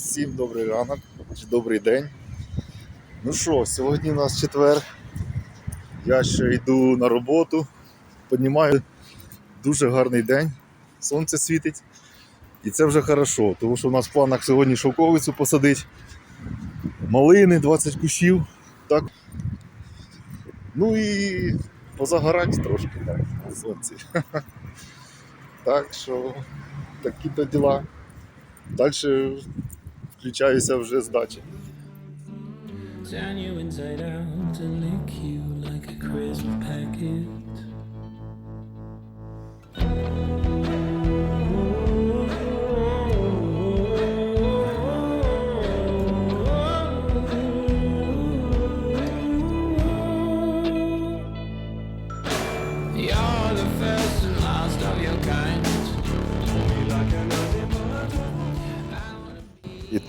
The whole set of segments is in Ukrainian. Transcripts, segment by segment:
Всім добрий ранок чи добрий день. Ну що, сьогодні у нас четвер. Я ще йду на роботу, піднімаю дуже гарний день, сонце світить. І це вже хорошо, тому що у нас в планах сьогодні шовковицю посадити, малини 20 кущів. Так. Ну і позагорати трошки так, на сонці. Так що такі-то діла. Далі включаюся вже з дачі. Turn you inside out and lick you like a crisp packet.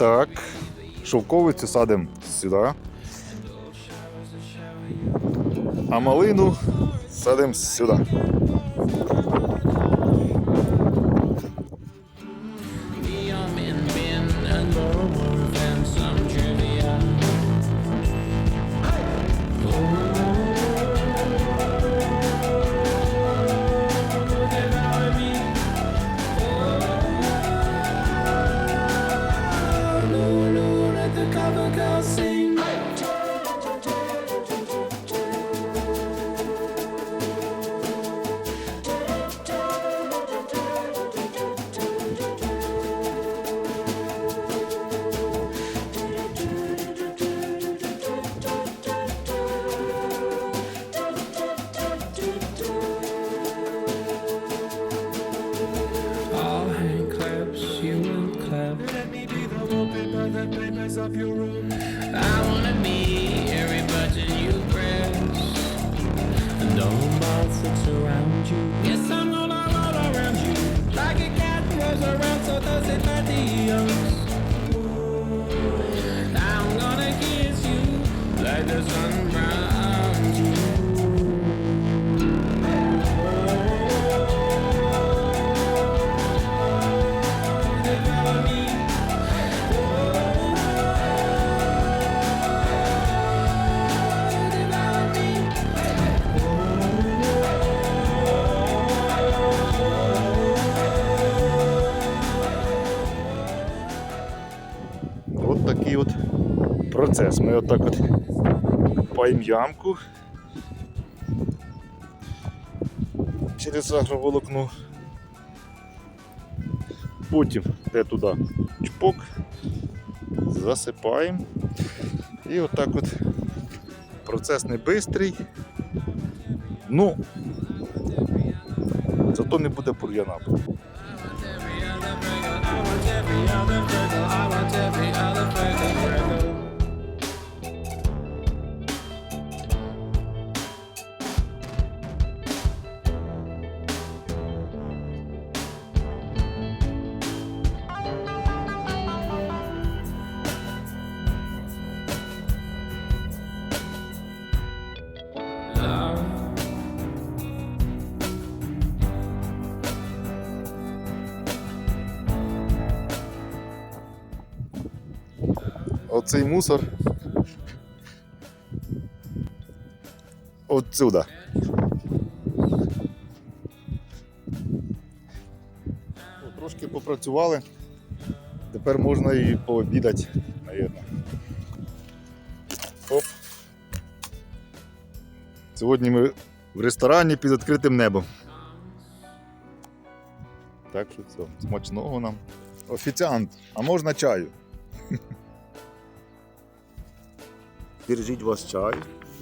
Так, шовковицю садимо сюди. А малину садимо сюди. Min and borrow more And all mouths that surround you. Yes, I'm gonna roll around you. Like a cat rolls around, so does it adios. I'm gonna kiss you like the sun browns такий от процес. Ми отак от паємо ямку через агроволокно. Потім де туди чпок, засипаємо. І отак от процес не швидкий. Ну, зато не буде бур'яна. Every other I want every other burger, Оцей мусор. Отсюда. Трошки попрацювали. Тепер можна і пообідати, навірно. Оп. Сьогодні ми в ресторані під відкритим небом. Так що все, смачного нам. Офіціант, а можна чаю? Держіть вас чай.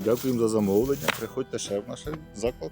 Дякуємо за замовлення. Приходьте ще в наш заклад.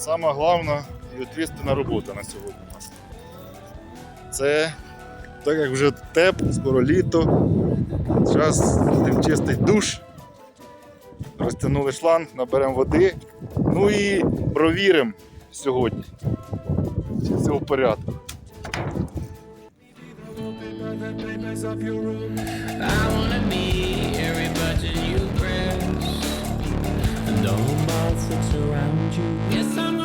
сама головна і відповідальна робота на сьогодні у нас. Це, так як вже тепло, скоро літо. Зараз будемо чистити душ. Розтягнули шланг, наберемо води. Ну і провіримо сьогодні. Чи все в порядку. I wanna be every button you. No monsters around you. Yes, I'm